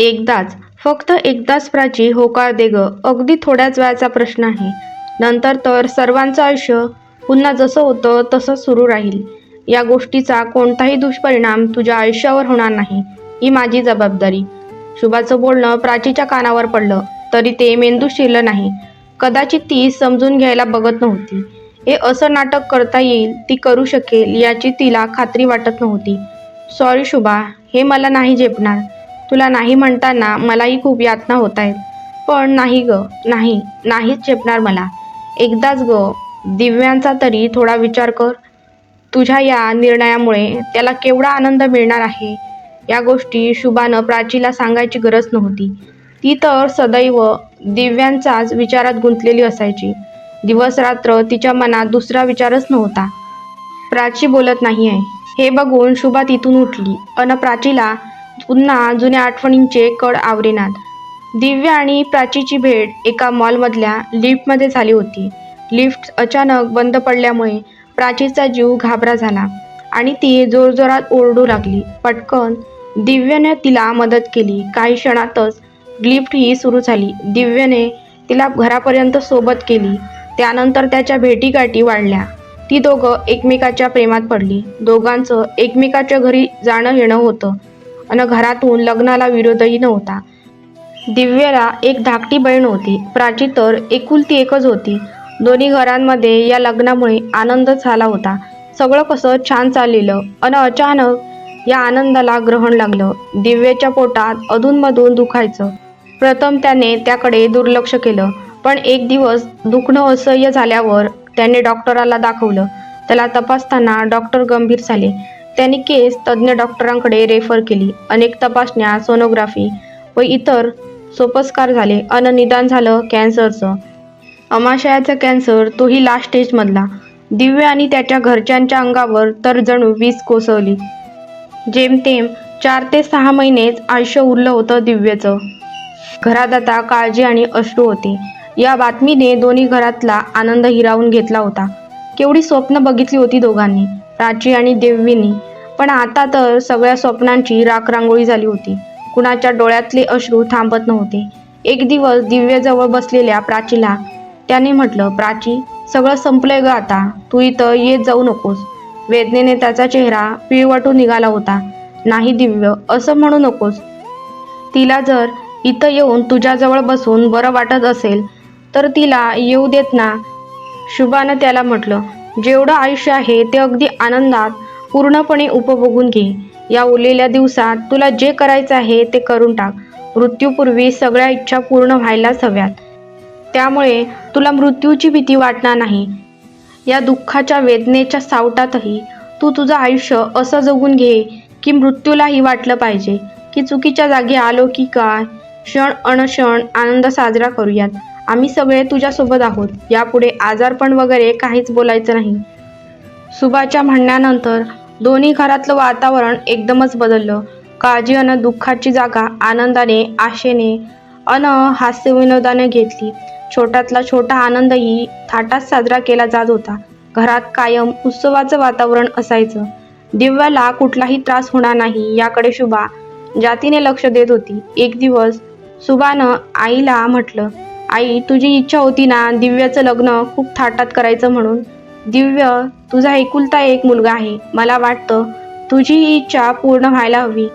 एकदाच फक्त एकदाच प्राची होकार दे ग अगदी थोड्याच वेळाचा प्रश्न आहे. नंतर तर सर्वांचं आयुष्य पुन्हा जसं होतं तसं सुरू राहील. या गोष्टीचा कोणताही दुष्परिणाम तुझ्या आयुष्यावर होणार नाही ही माझी जबाबदारी. शुभाचं बोलणं प्राचीच्या कानावर पडलं तरी ते मेंदू शिरलं नाही. कदाचित ती समजून घ्यायला बघत नव्हती. हे असं नाटक करता येईल ती करू शकेल याची तिला खात्री वाटत नव्हती. सॉरी शुभा हे मला नाही झेपणार. तुला नाही म्हणताना मलाही खूप यातना होत आहेत पण नाही ग नाही नाहीच झेपणार मला. एकदाच ग दिव्यांचा तरी थोडा विचार कर. तुझ्या या निर्णयामुळे त्याला केवढा आनंद मिळणार आहे? या गोष्टी शुभानं प्राचीला सांगायची गरज नव्हती. ती तर सदैव दिव्यांचाच विचारात गुंतलेली असायची. दिवस रात्र तिच्या मनात दुसरा विचारच नव्हता. प्राची बोलत नाही आहे हे बघून शुभा तिथून उठली. अन प्राचीला पुन्हा जुन्या आठवणींचे कड आवरेनात. दिव्या आणि प्राचीची भेट एका मॉलमधल्या लिफ्टमध्ये झाली होती. लिफ्ट अचानक बंद पडल्यामुळे प्राचीचा जीव घाबरा झाला आणि ती जोरजोरात ओरडू लागली. पटकन दिव्याने तिला मदत केली. काही क्षणातच लिफ्ट ही सुरू झाली. दिव्याने तिला घरापर्यंत सोबत केली. त्यानंतर त्याच्या भेटीगाठी वाढल्या. ती दोघं एकमेकाच्या प्रेमात पडली. दोघांचं एकमेकाच्या घरी जाणं येणं होतं. आणि घरातून लग्नाला विरोधही नव्हता. दिव्याला एक धाकटी बहीण होती. प्राची तर एकुलती एकच होती. दोन्ही घरांमध्ये या लग्नामुळे आनंद झाला होता. सगळं कसं छान चाललेलं. आणि अचानक या आनंदाला ग्रहण लागलं. दिव्याच्या पोटात अधूनमधून दुखायचं. प्रथम त्याने त्याकडे दुर्लक्ष केलं. पण एक दिवस दुखणं असह्य झाल्यावर त्याने डॉक्टराला दाखवलं. त्याला तपासताना डॉक्टर गंभीर झाले. त्यांनी केस तज्ज्ञ डॉक्टरांकडे रेफर केली. अनेक तपासण्या सोनोग्राफी व इतर सोपस्कार झाले. अन निदान झालं कॅन्सरचं. अमाशयाचा कॅन्सर तोही लास्ट स्टेजमधला दिव्य आणि त्याच्या घरच्यांच्या अंगावर तर जणू वीज कोसळली. जेमतेम चार ते सहा महिनेच आयुष्य उरलं होतं दिव्यचं. घरात आता काळजी आणि अश्रू होते. या बातमीने दोन्ही घरातला आनंद हिरावून घेतला होता. केवढी स्वप्न बघितली होती दोघांनी. प्राची आणि देवीनी पण आता तर सगळ्या स्वप्नांची राखरांगोळी झाली होती. कुणाच्या डोळ्यातले अश्रू थांबत नव्हते. एक दिवस दिव्यजवळ बसलेल्या प्राचीला त्याने म्हटलं प्राची सगळं संपलंय ग आता. तू इथं येत जाऊ नकोस. वेदनेने त्याचा चेहरा पिळवटून निघाला होता. नाही दिव्य असं म्हणू नकोस. तिला जर इथं येऊन तुझ्याजवळ बसून बरं वाटत असेल तर तिला येऊ देत ना. शुभानं त्याला म्हटलं जेवढं आयुष्य आहे ते अगदी आनंदात पूर्णपणे उपभोगून घे. या उरलेल्या दिवसात तुला जे करायचं आहे ते करून टाक. मृत्यूपूर्वी सगळ्या इच्छा पूर्ण व्हायलाच हव्यात. त्यामुळे तुला मृत्यूची भीती वाटणार नाही. या दुःखाच्या वेदनेच्या सावटातही तू तुझं आयुष्य असं जगून घे की मृत्यूलाही वाटलं पाहिजे. की चुकीच्या जागी आलो की काय? क्षण अनक्षण आनंद साजरा करूयात. आम्ही सगळे तुझ्यासोबत आहोत. यापुढे आजारपण वगैरे काहीच बोलायचं नाही. सुभाच्या म्हणण्यानंतर दोन्ही घरातलं वातावरण एकदमच बदललं. काळजी अन दुःखाची जागा आनंदाने आशेने अन हास्यविनोदाने घेतली. छोट्यातला छोटा आनंदही थाटात साजरा केला जात होता. घरात कायम उत्सवाचं वातावरण असायचं. दिव्याला कुठलाही त्रास होणार नाही याकडे शुभा जातीने लक्ष देत होती. एक दिवस सुभानं आईला म्हटलं आई तुझी इच्छा होती ना दिव्याचं लग्न खूप थाटात करायचं म्हणून. दिव्य तुझा एकुलता एक मुलगा आहे. मला वाटतं तुझी ही इच्छा पूर्ण व्हायला हवी.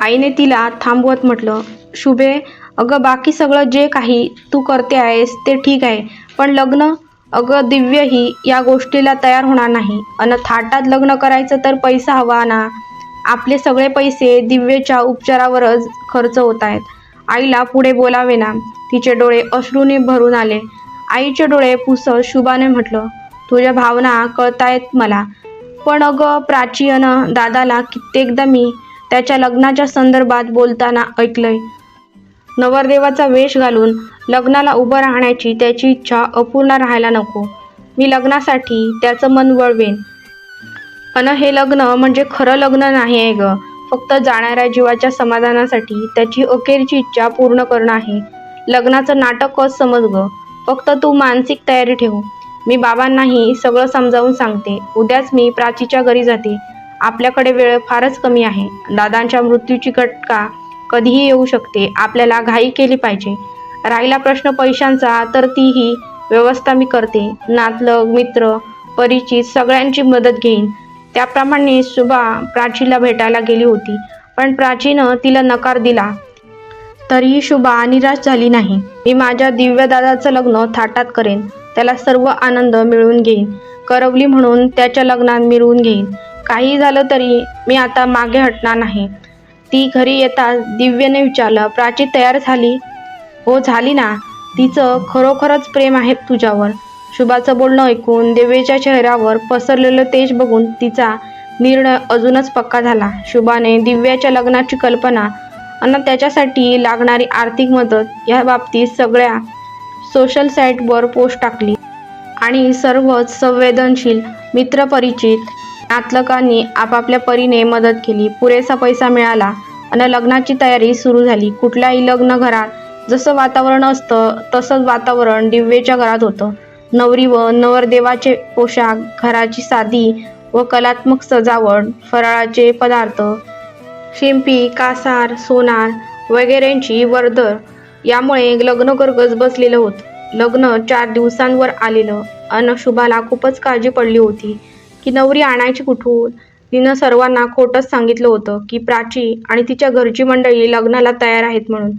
आईने तिला थांबवत म्हटलं शुभे अगं बाकी सगळं जे काही तू करते आहेस ते ठीक आहे. पण लग्न अगं दिव्य ही या गोष्टीला तयार होणार नाही. अन थाटात लग्न करायचं तर पैसा हवा ना. आपले सगळे पैसे दिव्यच्या उपचारावरच खर्च होत आहेत. आईला पुढे बोलावे ना. तिचे डोळे अश्रूने भरून आले. आईचे डोळे पुसत शुभाने म्हटलं तुझ्या भावना कळतायत मला. पण अगं प्राची दादाला कित्येकदा मी त्याच्या लग्नाच्या संदर्भात बोलताना ऐकलंय. नवरदेवाचा वेश घालून लग्नाला उभं राहण्याची त्याची इच्छा अपूर्ण राहायला नको. मी लग्नासाठी त्याचं मन वळवेन. अन हे लग्न म्हणजे खरं लग्न नाही आहे गं. फक्त जाणाऱ्या जीवाच्या समाधानासाठी त्याची अखेरची इच्छा पूर्ण करणं आहे. लग्नाचं नाटकच समज ग? फक्त तू मानसिक तयारी ठेव. मी बाबांनाही सगळं समजावून सांगते. उद्याच मी प्राचीच्या घरी जाते. आपल्याकडे वेळ फारच कमी आहे. दादांच्या मृत्यूची घटका कधीही येऊ शकते. आपल्याला घाई केली पाहिजे. राहिला प्रश्न पैशांचा तर तीही व्यवस्था मी करते. नातलग मित्र परिचित सगळ्यांची मदत घेईन. त्याप्रमाणे सुभा प्राचीला भेटायला गेली होती. पण प्राचीनं तिला नकार दिला. तरीही शुभा निराश झाली नाही. मी माझ्या दिव्य दादाचं लग्न थाटात करेन. त्याला सर्व आनंद मिळवून घेईन. करवली म्हणून त्याच्या लग्नात मिळवून घेईन. काही झालं तरी मी आता मागे हटणार नाही. ती घरी येताच दिव्यने विचारलं प्राची तयार झाली? हो झाली ना. तिचं खरोखरच प्रेम आहे तुझ्यावर. शुभाचं बोलणं ऐकून दिव्येच्या चेहऱ्यावर पसरलेलं तेज बघून तिचा निर्णय अजूनच पक्का झाला. शुभाने दिव्याच्या लग्नाची कल्पना आणि त्याच्यासाठी लागणारी आर्थिक मदत या बाबतीत सगळ्या सोशल साईटवर पोस्ट टाकली. आणि सर्वच संवेदनशील मित्रपरिचित नातलकांनी आपापल्या परीने मदत केली. पुरेसा पैसा मिळाला आणि लग्नाची तयारी सुरू झाली. कुठल्याही लग्न घरात जसं वातावरण असतं तसंच वातावरण दिव्येच्या घरात होतं. नवरी व नवरदेवाचे पोशाख घराची साधी व कलात्मक सजावट फराळाचे पदार्थ शिंपी कासार सोनार वगैरेंची वर्दळ. यामुळे लग्नघरगज बसलेलं होतं. लग्न चार दिवसांवर आलेलं. अन शुभाला खूपच काळजी पडली होती की नवरी आणायची कुठून? तिनं सर्वांना खोटंच सांगितलं होतं की प्राची आणि तिच्या घरची मंडळी लग्नाला तयार आहेत म्हणून.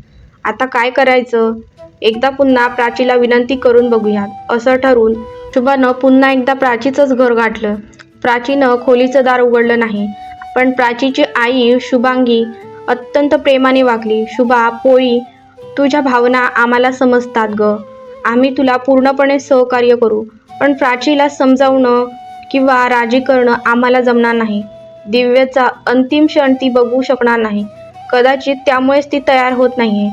आता काय करायचं? एकदा पुन्हा प्राचीला विनंती करून बघूयात. असं ठरवून शुभानं पुन्हा एकदा प्राचीचंच घर गाठलं. प्राचीनं खोलीचं दार उघडलं नाही. पण प्राचीची आई शुभांगी अत्यंत प्रेमाने वागली. शुभा पोळी तुझ्या भावना आम्हाला समजतात ग. आम्ही तुला पूर्णपणे सहकार्य करू. पण प्राचीला समजावणं किंवा राजी करणं आम्हाला जमणार नाही. दिव्याचा अंतिम क्षण ती बघू शकणार नाही. कदाचित त्यामुळेच ती तयार होत नाहीये.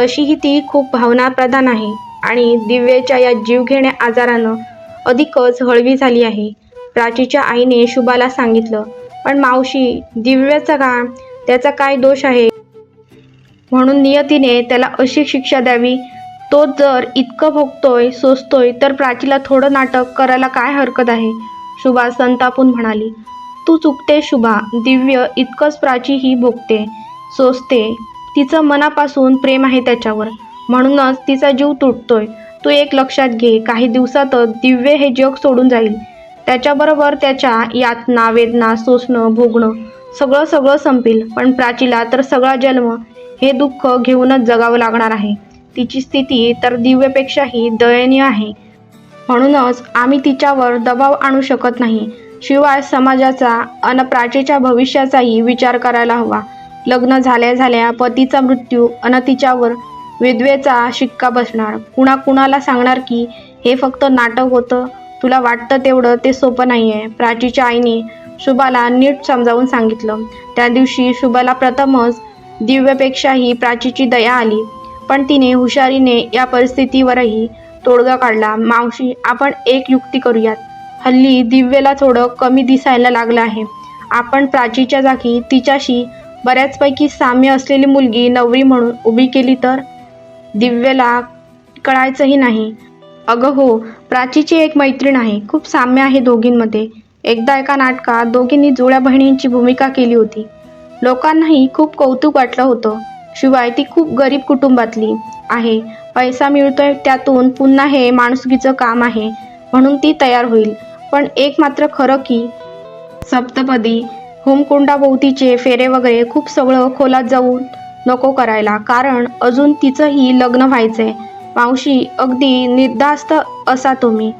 तशीही ती खूप भावनाप्रधान आहे आणि दिव्याच्या या जीवघेण्या आजारानं अधिकच हळवी झाली आहे. प्राचीच्या आईने शुभाला सांगितलं पण मावशी दिव्याचा का त्याचा काय दोष आहे? म्हणून नियतीने त्याला अशी शिक्षा द्यावी तो जर इतकं भोगतोय सोसतोय तर प्राचीला थोडं नाटक करायला काय हरकत आहे? शुभा संतापून म्हणाली तू चुकते शुभा दिव्य इतकंच प्राची ही भोगते सोसते. तिचं मनापासून प्रेम आहे त्याच्यावर. म्हणूनच तिचा जीव तुटतोय. तू एक लक्षात घे काही दिवसातच दिव्य हे जग सोडून जाईल. त्याच्याबरोबर त्याच्या यातना वेदना सोसणं भोगणं सगळं सगळं संपेल. पण प्राचीला तर सगळा जन्म हे दुःख घेऊनच जगावं लागणार आहे. तिची स्थिती तर दिव्यपेक्षाही दयनीय आहे. म्हणूनच आम्ही तिच्यावर दबाव आणू शकत नाही. शिवाय समाजाचा अन प्राचीच्या भविष्याचाही विचार करायला हवा. लग्न झाल्या झाल्या पतीचा मृत्यू अन तिच्यावर विधवेचा शिक्का बसणार. कुणाकुणाला सांगणार की हे फक्त नाटक होतं? तुला वाटतं तेवढं ते सोपं नाही आहे प्राचीच्या आईने शुभाला नीट समजावून सांगितलं. त्या दिवशी शुभाला प्रथमच दिव्यपेक्षाही प्राचीची दया आली. पण तिने हुशारीने या परिस्थितीवरही तोडगा काढला. मावशी आपण एक युक्ती करूयात. हल्ली दिव्यला थोडं कमी दिसायला लागलं आहे. आपण प्राचीच्या जागी तिच्याशी बऱ्याचपैकी साम्य असलेली मुलगी नवरी म्हणून उभी केली तर दिव्यला कळायचंही नाही. अगं हो प्राचीची एक मैत्रीण आहे. खूप साम्य आहे दोघींमध्ये. एकदा एका नाटकात दोघींनी जुळ्या बहिणींची भूमिका केली होती. लोकांनाही खूप कौतुक वाटलं होतं. शिवाय ती खूप गरीब कुटुंबातली आहे. पैसा मिळतोय त्यातून पुन्हा हे माणुसकीचं काम आहे म्हणून ती तयार होईल. पण एक मात्र खरं की सप्तपदी होमकुंडाभोवतीचे फेरे वगैरे खूप सगळं खोलात जाऊन नको करायला. कारण अजून तिचंही लग्न व्हायचंय. मावशी अगदी निर्धास्त असा तुम्ही.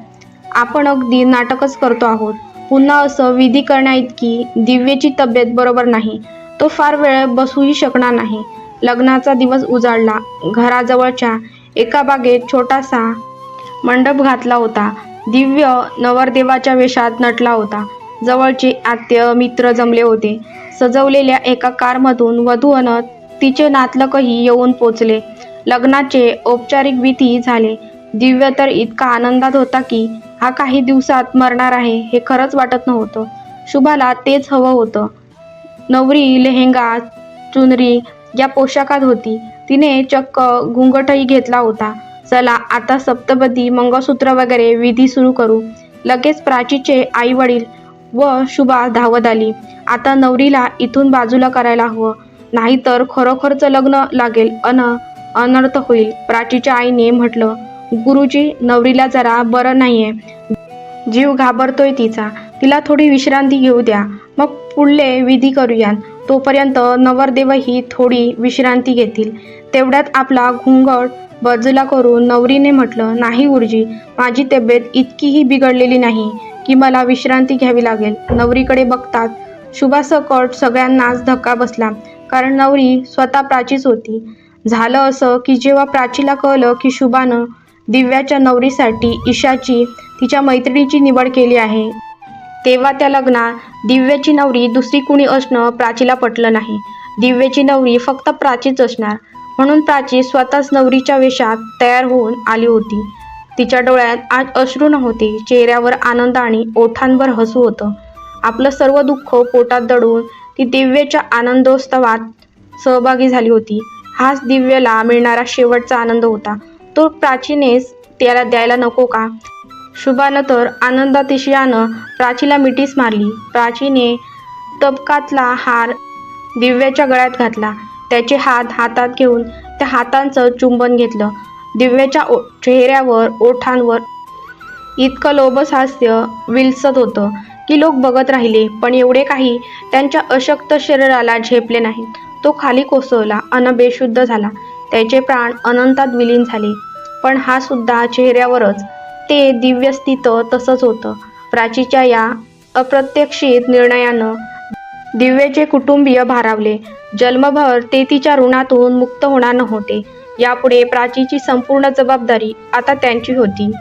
आपण अगदी नाटकच करतो आहोत. पुन्हा असं विधी करण्याइतकी दिव्येची तब्येत बरोबर नाही. तो फार वेळ बसूही शकणार नाही. लग्नाचा दिवस उजाडला. घराजवळच्या एका बागेत छोटासा मंडप घातला होता. दिव्य नवरदेवाच्या वेशात नटला होता. जवळचे आत्य मित्र जमले होते. सजवलेल्या एका कारमधून वधू अन तिचे नातलकही येऊन पोचले. लग्नाचे औपचारिक विधी झाले. दिव्य तर इतका आनंदात होता की हा काही दिवसात मरणार आहे हे खरंच वाटत नव्हतं. शुभाला तेच हवं होतं. नवरी लेहेंगा चुनरी या पोशाखात होती. तिने चक्क घुंगटही घेतला होता. चला आता सप्तपदी मंगळसूत्र वगैरे विधी सुरू करू. लगेच प्राचीचे आई वडील व शुभा धावत आली. आता नवरीला इथून बाजूला करायला हवं. नाहीतर खरोखरचं लग्न लागेल अन अनर्थ होईल. प्राचीच्या आईने म्हटलं गुरुजी नवरीला जरा बरं नाही आहे जीव घाबरतोय तिचा. तिला थोडी विश्रांती घेऊ द्या. मग पुढले विधी करूया तोपर्यंत नवरदेवही थोडी विश्रांती घेतील. तेवढ्यात आपला घुंगड बाजूला करून नवरीने म्हटलं नाही गुरुजी माझी तब्येत इतकीही बिघडलेली नाही की मला विश्रांती घ्यावी लागेल. नवरीकडे बघतात शुभासकट सगळ्यांनाच धक्का बसला. कारण नवरी स्वतः प्राचीच होती. झालं असं की जेव्हा प्राचीला कळलं की शुभानं दिव्याच्या नवरीसाठी ईशाची तिच्या मैत्रिणीची निवड केली आहे तेव्हा त्या लग्नात दिव्याची नवरी दुसरी कुणी असणं प्राचीला पटलं नाही. दिव्याची नवरी फक्त प्राचीच असणार म्हणून प्राची स्वतःच नवरीच्या वेशात तयार होऊन आली होती. तिच्या डोळ्यात आज अश्रू नव्हते चेहऱ्यावर आनंद आणि ओठांवर हसू होतं. आपलं सर्व दुःख पोटात दडून ती दिव्याच्या आनंदोत्सवात सहभागी झाली होती. हाच दिव्याला मिळणारा शेवटचा आनंद होता. तो प्राचीनेच त्याला द्यायला नको का? शुभानं तर आनंदातिशयानं प्राचीला मिठीच मारली. प्राचीने तबकातला हार दिव्याच्या गळ्यात घातला. त्याचे हात हातात घेऊन त्या हातांचं चुंबन घेतलं. दिव्याच्या ओ चेहऱ्यावर ओठांवर इतकं लोभस हास्य विलसत होतं की लोक बघत राहिले पण एवढे काही त्यांच्या अशक्त शरीराला झेपले नाहीत. तो खाली कोसळला अन बेशुद्ध झाला. त्याचे प्राण अनंतात विलीन झाले. पण हा सुद्धा चेहऱ्यावरच. ते दिव्य स्थित तसंच होतं. प्राचीच्या या अप्रत्यक्षित निर्णयानं दिव्याचे कुटुंबीय भारावले. जन्मभर ते तिच्या ऋणातून मुक्त होणार नव्हते. यापुढे प्राचीची संपूर्ण जबाबदारी आता त्यांची होती.